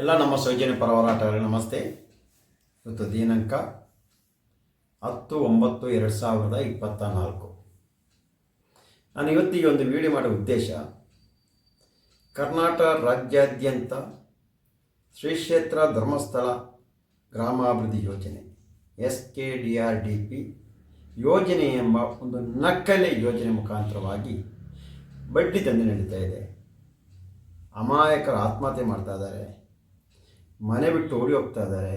ಎಲ್ಲ ನಮ್ಮ ಸೌಜನ್ಯ ಪರ ನಮಸ್ತೆ. ಇವತ್ತು ದಿನಾಂಕ ಹತ್ತು ಒಂಬತ್ತು ಎರಡು ಸಾವಿರದ ಇಪ್ಪತ್ತ ನಾಲ್ಕು. ನಾನು ಇವತ್ತಿಗೆ ಒಂದು ವಿಡಿಯೋ ಮಾಡೋ ಉದ್ದೇಶ, ಕರ್ನಾಟಕ ರಾಜ್ಯಾದ್ಯಂತ ಶ್ರೀ ಕ್ಷೇತ್ರ ಧರ್ಮಸ್ಥಳ ಗ್ರಾಮಾಭಿವೃದ್ಧಿ ಯೋಜನೆ, S K D R D P ಯೋಜನೆ ಎಂಬ ಒಂದು ನಕಲೆ ಯೋಜನೆ ಮುಖಾಂತರವಾಗಿ ಬಡ್ಡಿ ತಂದು ನಡೀತಾ ಇದೆ. ಅಮಾಯಕರು ಆತ್ಮಹತ್ಯೆ ಮಾಡ್ತಾ ಇದ್ದಾರೆ. ಮನೆ ಬಿಟ್ಟು ಓಡಿ ಹೋಗ್ತಾ ಇದ್ದಾರೆ.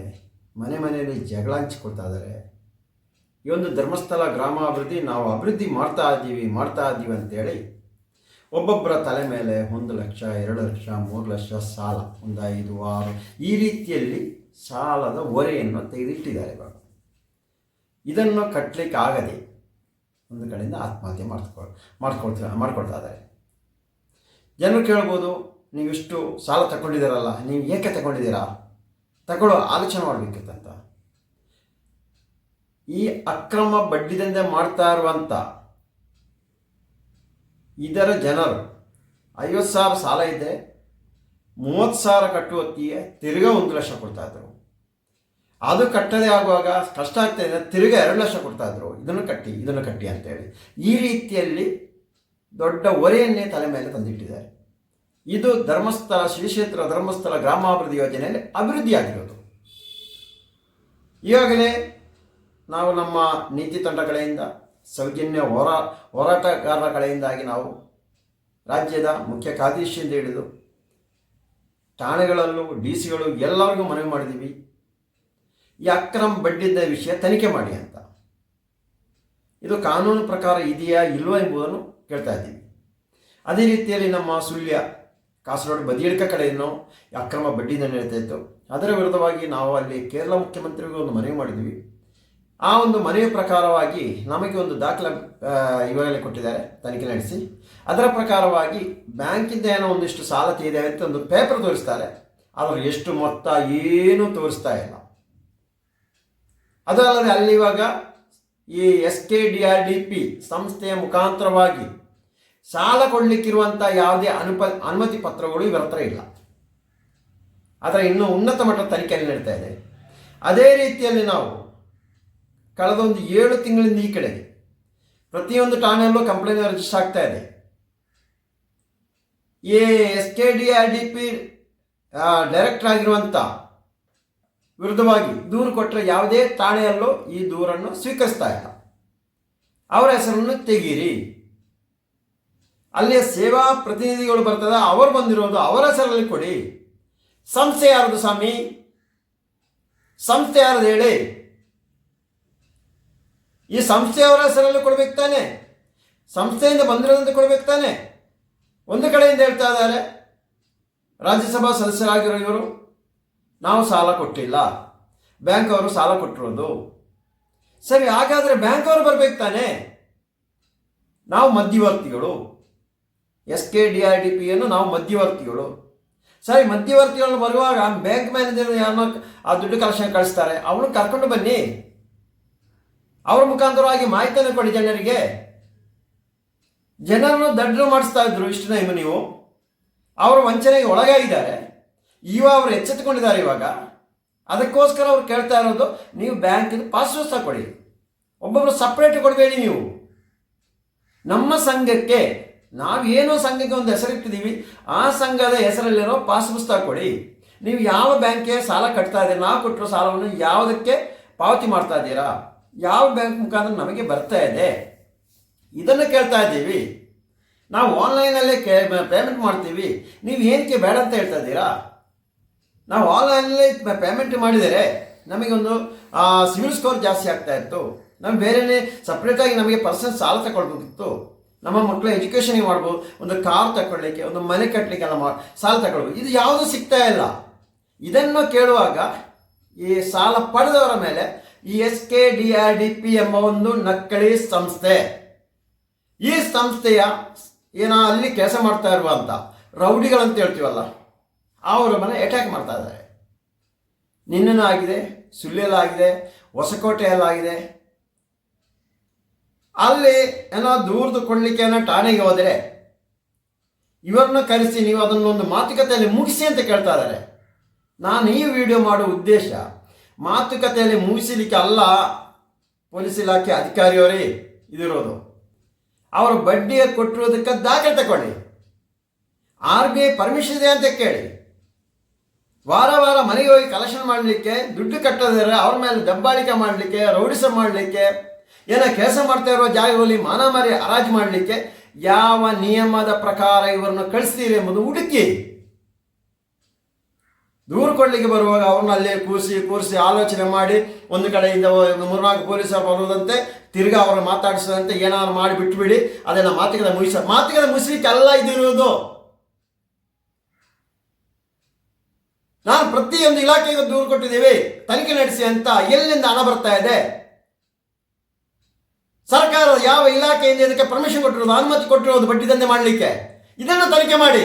ಮನೆ ಮನೆಯಲ್ಲಿ ಜಗಳ ಹಂಚ್ಕೊಳ್ತಾ ಇದ್ದಾರೆ. ಈ ಒಂದು ಧರ್ಮಸ್ಥಳ ಗ್ರಾಮಾಭಿವೃದ್ಧಿ ನಾವು ಅಭಿವೃದ್ಧಿ ಮಾಡ್ತಾ ಇದ್ದೀವಿ ಮಾಡ್ತಾ ಇದ್ದೀವಿ ಅಂತೇಳಿ ಒಬ್ಬೊಬ್ಬರ ತಲೆ ಮೇಲೆ ಒಂದು ಲಕ್ಷ, ಎರಡು ಲಕ್ಷ, ಮೂರು ಲಕ್ಷ ಸಾಲ, ಒಂದು ಐದು, ಆರು ಈ ರೀತಿಯಲ್ಲಿ ಸಾಲದ ಹೊರೆಯನ್ನು ತೆಗೆದಿಟ್ಟಿದ್ದಾರೆ ಇವಾಗ. ಇದನ್ನು ಕಟ್ಟಲಿಕ್ಕೆ ಆಗದೆ ಒಂದು ಕಡೆಯಿಂದ ಆತ್ಮಹತ್ಯೆ ಮಾಡ್ಕೊಳ್, ಮಾಡ್ಕೊಳ್ತಾ ಮಾಡ್ಕೊಳ್ತಾ ಇದ್ದಾರೆ. ಜನರು ಕೇಳ್ಬೋದು ನೀವಿಷ್ಟು ಸಾಲ ತಗೊಂಡಿದ್ದೀರಲ್ಲ ನೀವು ಏಕೆ ತಗೊಂಡಿದ್ದೀರಾ ತಗೊಳ್ಳೋ ಆಲೋಚನೆ ಮಾಡಬೇಕಿತ್ತಂತ. ಈ ಅಕ್ರಮ ಬಡ್ಡಿದಂಧೆ ಮಾಡ್ತಾ ಇರುವಂಥ ಇದರ ಜನರು, ಐವತ್ತು ಸಾವಿರ ಸಾಲ ಇದೆ, ಮೂವತ್ತು ಸಾವಿರ ಕಟ್ಟುವ ಹೊತ್ತಿಗೆ ತಿರ್ಗಾ ಒಂದು ಲಕ್ಷ ಕೊಡ್ತಾ ಇದ್ರು. ಅದು ಕಟ್ಟದೇ ಆಗುವಾಗ ಕಷ್ಟ ಆಗ್ತಾ ಇದೆ, ತಿರ್ಗಾ ಎರಡು ಲಕ್ಷ ಕೊಡ್ತಾ ಇದ್ರು. ಇದನ್ನು ಕಟ್ಟಿ ಇದನ್ನು ಕಟ್ಟಿ ಅಂತೇಳಿ ಈ ರೀತಿಯಲ್ಲಿ ದೊಡ್ಡ ಹೊರೆಯನ್ನೇ ತಲೆ ಮೇಲೆ ತಂದಿಟ್ಟಿದ್ದಾರೆ. ಇದು ಧರ್ಮಸ್ಥಳ, ಶ್ರೀಕ್ಷೇತ್ರ ಧರ್ಮಸ್ಥಳ ಗ್ರಾಮಾಭಿವೃದ್ಧಿ ಯೋಜನೆಯಲ್ಲಿ ಅಭಿವೃದ್ಧಿಯಾಗಿರೋದು. ಈಗಾಗಲೇ ನಾವು ನಮ್ಮ ನೀತಿ ತಂಡಗಳಿಂದ, ಸೌಜನ್ಯ ಹೋರಾ, ಹೋರಾಟಗಾರರ ಕಡೆಯಿಂದಾಗಿ ನಾವು ರಾಜ್ಯದ ಮುಖ್ಯ ಕಾರ್ಯದರ್ಶಿಯಿಂದ ಹಿಡಿದು ಠಾಣೆಗಳಲ್ಲೂ ಡಿ ಸಿಗಳು ಎಲ್ಲರಿಗೂ ಮನವಿ ಮಾಡಿದ್ದೀವಿ. ಈ ಅಕ್ರಮ ಬಡ್ಡಿದ್ದ ವಿಷಯ ತನಿಖೆ ಮಾಡಿ ಅಂತ. ಇದು ಕಾನೂನು ಪ್ರಕಾರ ಇದೆಯಾ ಇಲ್ವಾ ಎಂಬುದನ್ನು ಕೇಳ್ತಾ ಇದ್ದೀವಿ. ಅದೇ ರೀತಿಯಲ್ಲಿ ನಮ್ಮ ಸುಳ್ಯ ಕಾಸರಗೋಡು ಬದಿಯಡ್ಕ ಕಡೆಯನ್ನು ಅಕ್ರಮ ಬಡ್ಡಿಯಿಂದ ನಡೀತಾ ಇತ್ತು. ಅದರ ವಿರುದ್ಧವಾಗಿ ನಾವು ಅಲ್ಲಿ ಕೇರಳ ಮುಖ್ಯಮಂತ್ರಿಗೂ ಒಂದು ಮನವಿ ಮಾಡಿದ್ವಿ. ಆ ಒಂದು ಮನವಿ ಪ್ರಕಾರವಾಗಿ ನಮಗೆ ಒಂದು ದಾಖಲೆ ಇವಾಗಲೇ ಕೊಟ್ಟಿದ್ದಾರೆ, ತನಿಖೆ ನಡೆಸಿ. ಅದರ ಪ್ರಕಾರವಾಗಿ ಬ್ಯಾಂಕಿಂದ ಏನೋ ಒಂದಿಷ್ಟು ಸಾಲ ತೀರಿದೆ ಅಂತ ಒಂದು ಪೇಪರ್ ತೋರಿಸ್ತಾರೆ. ಆದರೆ ಎಷ್ಟು ಮೊತ್ತ ಏನೂ ತೋರಿಸ್ತಾ ಇಲ್ಲ. ಅದಲ್ಲದೆ ಅಲ್ಲಿ ಇವಾಗ ಈ S K D R D P ಸಂಸ್ಥೆಯ ಮುಖಾಂತರವಾಗಿ ಸಾಲ ಕೊಡಲಿಕ್ಕಿರುವಂಥ ಯಾವುದೇ ಅನುಪ, ಅನುಮತಿ ಪತ್ರಗಳು ಇವರ ಹತ್ರ ಇಲ್ಲ. ಆದರೆ ಇನ್ನೂ ಉನ್ನತ ಮಟ್ಟದ ತನಿಖೆಯಲ್ಲಿ ನಡೀತಾ ಇದೆ. ಅದೇ ರೀತಿಯಲ್ಲಿ ನಾವು ಕಳೆದ ಒಂದು ಏಳು ತಿಂಗಳಿಂದ ಈ ಕಡೆಗೆ ಪ್ರತಿಯೊಂದು ಠಾಣೆಯಲ್ಲೂ ಕಂಪ್ಲೇಂಟ್ ರಿಜಿಸ್ಟರ್ ಆಗ್ತಾ ಇದೆ. ಈ S K D R D P director ಆಗಿರುವಂಥ ವಿರುದ್ಧವಾಗಿ ದೂರು ಕೊಟ್ಟರೆ ಯಾವುದೇ ಠಾಣೆಯಲ್ಲೂ ಈ ದೂರನ್ನು ಸ್ವೀಕರಿಸ್ತಾ ಇಲ್ಲ. ಅವರ ಹೆಸರನ್ನು ತೆಗೀರಿ. ಅಲ್ಲಿಯ ಸೇವಾ ಪ್ರತಿನಿಧಿಗಳು ಬರ್ತದ, ಅವರು ಬಂದಿರೋದು ಅವರ ಹೆಸರಲ್ಲಿ ಕೊಡಿ. ಸಂಸ್ಥೆ ಯಾರದು ಸ್ವಾಮಿ? ಸಂಸ್ಥೆ ಯಾರದು ಹೇಳಿ? ಈ ಸಂಸ್ಥೆಯವರ ಹೆಸರಲ್ಲಿ ಕೊಡ್ಬೇಕು ತಾನೆ. ಸಂಸ್ಥೆಯಿಂದ ಬಂದಿರೋದಂತ ಕೊಡ್ಬೇಕು ತಾನೆ. ಒಂದು ಕಡೆಯಿಂದ ಹೇಳ್ತಾ ಇದ್ದಾರೆ, ರಾಜ್ಯಸಭಾ ಸದಸ್ಯರಾಗಿರೋ ಇವರು, ನಾವು ಸಾಲ ಕೊಟ್ಟಿಲ್ಲ. ಬ್ಯಾಂಕ್ ಅವರು ಸಾಲ ಕೊಟ್ಟಿರೋದು. ಸರಿ, ಹಾಗಾದರೆ ಬ್ಯಾಂಕ್ ಅವರು ಬರ್ಬೇಕು ತಾನೆ. ನಾವು ಮಧ್ಯವರ್ತಿಗಳು. S K D R D ಪಿಯನ್ನು ನಾವು ಮಧ್ಯವರ್ತಿಗಳು. ಸರಿ ಮಧ್ಯವರ್ತಿಗಳು ಬರುವಾಗ ಬ್ಯಾಂಕ್ ಮ್ಯಾನೇಜರ್ ಯಾರನ್ನ ಆ ದುಡ್ಡು ಕಲೆಕ್ಷನ್ ಕಳಿಸ್ತಾರೆ. ಅವನು ಕರ್ಕೊಂಡು ಬನ್ನಿ. ಅವ್ರ ಮುಖಾಂತರವಾಗಿ ಮಾಹಿತಿಯನ್ನು ಕೊಡಿ ಜನರಿಗೆ. ಜನರನ್ನು ದಡ್ಡರು ಮಾಡಿಸ್ತಾ ಇದ್ರು ಇಷ್ಟು ಟೈಮ್ ನೀವು. ಅವರು ವಂಚನೆಗೆ ಒಳಗಾಗಿದ್ದಾರೆ ಇವ ಅವರು ಎಚ್ಚೆತ್ತುಕೊಂಡಿದ್ದಾರೆ ಇವಾಗ. ಅದಕ್ಕೋಸ್ಕರ ಅವ್ರು ಕೇಳ್ತಾ ಇರೋದು, ನೀವು ಬ್ಯಾಂಕಿನ ಪಾಸ್ವರ್ಡ್ ಪುಸ್ತಕ ಕೊಡಿ ಒಬ್ಬೊಬ್ಬರು ಸಪ್ರೇಟ್ ಕೊಡಬೇಡಿ ನೀವು. ನಮ್ಮ ಸಂಘಕ್ಕೆ ನಾವೇನೋ ಸಂಘಕ್ಕೆ ಒಂದು ಹೆಸರಿಟ್ಟಿದ್ದೀವಿ, ಆ ಸಂಘದ ಹೆಸರಲ್ಲಿರೋ ಪಾಸ್ ಪುಸ್ತಕ ಕೊಡಿ. ನೀವು ಯಾವ ಬ್ಯಾಂಕ್ಗೆ ಸಾಲ ಕಟ್ತಾ ಇದ್ದೀರಾ, ನಾವು ಕೊಟ್ಟಿರೋ ಸಾಲವನ್ನು ಯಾವುದಕ್ಕೆ ಪಾವತಿ ಮಾಡ್ತಾ ಇದ್ದೀರಾ? ಯಾವ ಬ್ಯಾಂಕ್ ಮುಖಾಂತರ ನಮಗೆ ಬರ್ತಾ ಇದೆ? ಇದನ್ನು ಕೇಳ್ತಾ ಇದ್ದೀವಿ. ನಾವು ಆನ್ಲೈನಲ್ಲೇ ಕೇ ಪೇಮೆಂಟ್ ಮಾಡ್ತೀವಿ. ನೀವು ಏನಕ್ಕೆ ಬೇಡ ಅಂತ ಹೇಳ್ತಾ ಇದ್ದೀರಾ? ನಾವು ಆನ್ಲೈನಲ್ಲೇ ಪೇಮೆಂಟ್ ಮಾಡಿದರೆ ನಮಗೊಂದು ಸಿವಿಲ್ ಸ್ಕೋರ್ ಜಾಸ್ತಿ ಆಗ್ತಾ ಇತ್ತು. ನಮ್ಗೆ ಬೇರೆಯೇ ಸಪ್ರೇಟಾಗಿ ನಮಗೆ ಪರ್ಸನ್ ಸಾಲ ತಗೊಳ್ಬೇಕಿತ್ತು. ನಮ್ಮ ಮಕ್ಕಳ ಎಜುಕೇಷನಿಗೆ ಮಾಡ್ಬೋದು, ಒಂದು ಕಾರ್ ತಗೊಳ್ಳಿಕ್ಕೆ ಒಂದು ಮನೆ ಕಟ್ಟಲಿಕ್ಕೆಲ್ಲ ಮಾ ಸಾಲ ತಗೊಳ್ಬೋದು ಇದು ಯಾವುದೂ ಸಿಗ್ತಾ ಇಲ್ಲ. ಇದನ್ನು ಕೇಳುವಾಗ ಈ ಸಾಲ ಪಡೆದವರ ಮೇಲೆ ಈ S K D R D P ಎಂಬ ಒಂದು ನಕ್ಕಳಿ ಸಂಸ್ಥೆ. ಈ ಸಂಸ್ಥೆಯ ಏನೋ ಅಲ್ಲಿ ಕೆಲಸ ಮಾಡ್ತಾ ಇರುವಂಥ ರೌಡಿಗಳಂತ ಹೇಳ್ತೀವಲ್ಲ, ಅವರ ಮನೆ ಅಟ್ಯಾಕ್ ಮಾಡ್ತಾ ಇದ್ದಾರೆ. ನಿನ್ನೆನೂ ಆಗಿದೆ ಸುಳ್ಯಲ್ಲಾಗಿದೆ, ಹೊಸಕೋಟೆಯಲ್ಲಾಗಿದೆ ಅಲ್ಲಿ ಏನೋ ದೂರದು ಕೊಡ್ಲಿಕ್ಕೆ ಏನೋ ಠಾಣೆಗೆ ಹೋದರೆ ಇವರನ್ನ ಕರೆಸಿ ನೀವು ಅದನ್ನೊಂದು ಮಾತುಕತೆಯಲ್ಲಿ ಮುಗಿಸಿ ಅಂತ ಕೇಳ್ತಾ ಇದ್ದಾರೆ. ನಾನು ಈ ವಿಡಿಯೋ ಮಾಡುವ ಉದ್ದೇಶ ಮಾತುಕತೆಯಲ್ಲಿ ಮುಗಿಸಲಿಕ್ಕೆ ಅಲ್ಲ, ಪೊಲೀಸ್ ಇಲಾಖೆ ಅಧಿಕಾರಿಯವರೇ ಇದಿರೋದು. ಅವರು ಬಡ್ಡಿಯ ಕೊಟ್ಟಿರೋದಕ್ಕೆ ದಾಖಲೆ ತಗೊಳ್ಳಿ ಆರ್ ಬಿ ಐ ಪರ್ಮಿಷನ್ ಇದೆ ಅಂತ ಕೇಳಿ. ವಾರ ವಾರ ಮನೆಗೆ ಹೋಗಿ ಕಲೆಕ್ಷನ್ ಮಾಡಲಿಕ್ಕೆ, ದುಡ್ಡು ಕಟ್ಟೋದಿದ್ರೆ ಅವ್ರ ಮೇಲೆ ದಬ್ಬಾಳಿಕೆ ಮಾಡಲಿಕ್ಕೆ, ರೌಡಿಸ ಮಾಡಲಿಕ್ಕೆ ಏನೋ ಕೆಲಸ ಮಾಡ್ತಾ ಇರೋ ಜಾಗದಲ್ಲಿ ಮಾನಮಾರಿ ಹರಾಜು ಮಾಡಲಿಕ್ಕೆ ಯಾವ ನಿಯಮದ ಪ್ರಕಾರ ಇವರನ್ನು ಕಳಿಸ್ತೀರಿ ಎಂಬುದು ಹುಡುಕಿ. ದೂರು ಕೊಡ್ಲಿಕ್ಕೆ ಬರುವಾಗ ಅವ್ರನ್ನ ಅಲ್ಲೇ ಕೂರಿಸಿ ಕೂರಿಸಿ ಆಲೋಚನೆ ಮಾಡಿ ಒಂದು ಕಡೆಯಿಂದ ಮೂರ್ನಾಲ್ಕು ಪೊಲೀಸರು ಬರೋದಂತೆ ತಿರ್ಗಾ ಅವ್ರನ್ನ ಮಾತಾಡಿಸದಂತೆ ಏನಾದ್ರು ಮಾಡಿ ಬಿಟ್ಬಿಡಿ, ಅದೆಲ್ಲ ಮಾತುಕತೆ ಮುಗಿಸ ಮಾತುಕತೆ ಮುಗಿಸ್ಲಿಕ್ಕೆ ಅಲ್ಲ ಇದಿರುವುದು ನಾನು ಪ್ರತಿಯೊಂದು ಇಲಾಖೆಗೂ ದೂರು ಕೊಟ್ಟಿದ್ದೀವಿ, ತನಿಖೆ ನಡೆಸಿ ಅಂತ ಎಲ್ಲಿಂದ ಹಣ ಬರ್ತಾ ಇದೆ? ಸರ್ಕಾರ ಯಾವ ಇಲಾಖೆಯಿಂದ ಇದಕ್ಕೆ ಪರ್ಮಿಷನ್ ಕೊಟ್ಟಿರೋದು, ಅನುಮತಿ ಕೊಟ್ಟಿರೋದು ಬಡ್ಡಿ ದಂಧೆ ಮಾಡಲಿಕ್ಕೆ? ಇದನ್ನು ತನಿಖೆ ಮಾಡಿ.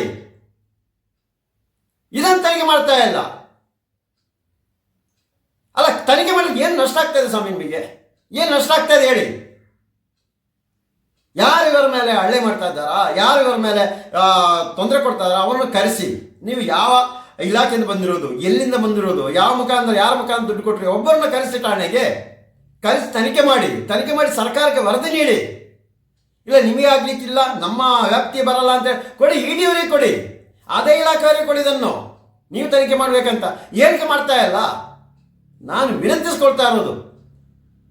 ಇದನ್ನು ತನಿಖೆ ಮಾಡ್ತಾ ಇಲ್ಲ. ಅಲ್ಲ, ತನಿಖೆ ಮಾಡಲಿಕ್ಕೆ ಏನು ನಷ್ಟ ಆಗ್ತಾ ಇದೆ ಸ್ವಾಮಿ ನಿಮಗೆ ಏನು ನಷ್ಟ ಆಗ್ತಾ ಇದೆ ಹೇಳಿ. ಯಾರು ಇವರ ಮೇಲೆ ಹಳ್ಳೆ ಮಾಡ್ತಾ ಇದ್ದಾರಾ? ಯಾರು ಇವರ ಮೇಲೆ ತೊಂದರೆ ಕೊಡ್ತಾ ಇದ್ದಾರಾ? ಅವರನ್ನು ಕರೆಸಿ. ನೀವು ಯಾವ ಇಲಾಖೆಯಿಂದ ಬಂದಿರೋದು? ಎಲ್ಲಿಂದ ಬಂದಿರೋದು? ಯಾವ ಮುಖಾಂತರ, ಯಾರ ಮುಖಾಂತರ ದುಡ್ಡು ಕೊಟ್ಟರೆ ಒಬ್ಬರನ್ನ ಕರೆಸಿ ಠಾಣೆಗೆ. ಕರೆಸಿ ತನಿಖೆ ಮಾಡಿ ತನಿಖೆ ಮಾಡಿ ಸರ್ಕಾರಕ್ಕೆ ವರದಿ ನೀಡಿ. ಇಲ್ಲ, ನಿಮಗೆ ಆಗ್ಲಿಕ್ಕಿಲ್ಲ, ನಮ್ಮ ವ್ಯಾಪ್ತಿ ಬರಲ್ಲ ಅಂತ ಕೊಡಿ, ಇಡಿಯವರಿಗೆ ಕೊಡಿ. ಅದೇ ಇಲಾಖೆಯವರಿಗೆ ಕೊಡಿ ಇದನ್ನು. ನೀವು ತನಿಖೆ ಮಾಡಬೇಕಂತ. ಏನಕ್ಕೆ ಮಾಡ್ತಾ ಇಲ್ಲ? ನಾನು ವಿನಂತಿಸ್ಕೊಳ್ತಾ ಇರೋದು.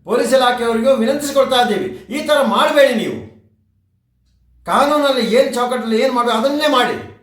ಪೊಲೀಸ್ ಇಲಾಖೆಯವರಿಗೂ ವಿನಂತಿಸ್ಕೊಳ್ತಾ ಇದ್ದೀವಿ. ಈ ಥರ ಮಾಡಬೇಡಿ ನೀವು. ಕಾನೂನಲ್ಲಿ ಏನು ಚೌಕಟ್ಟಲ್ಲಿ ಏನು ಮಾಡಬೇಕು ಅದನ್ನೇ ಮಾಡಿ.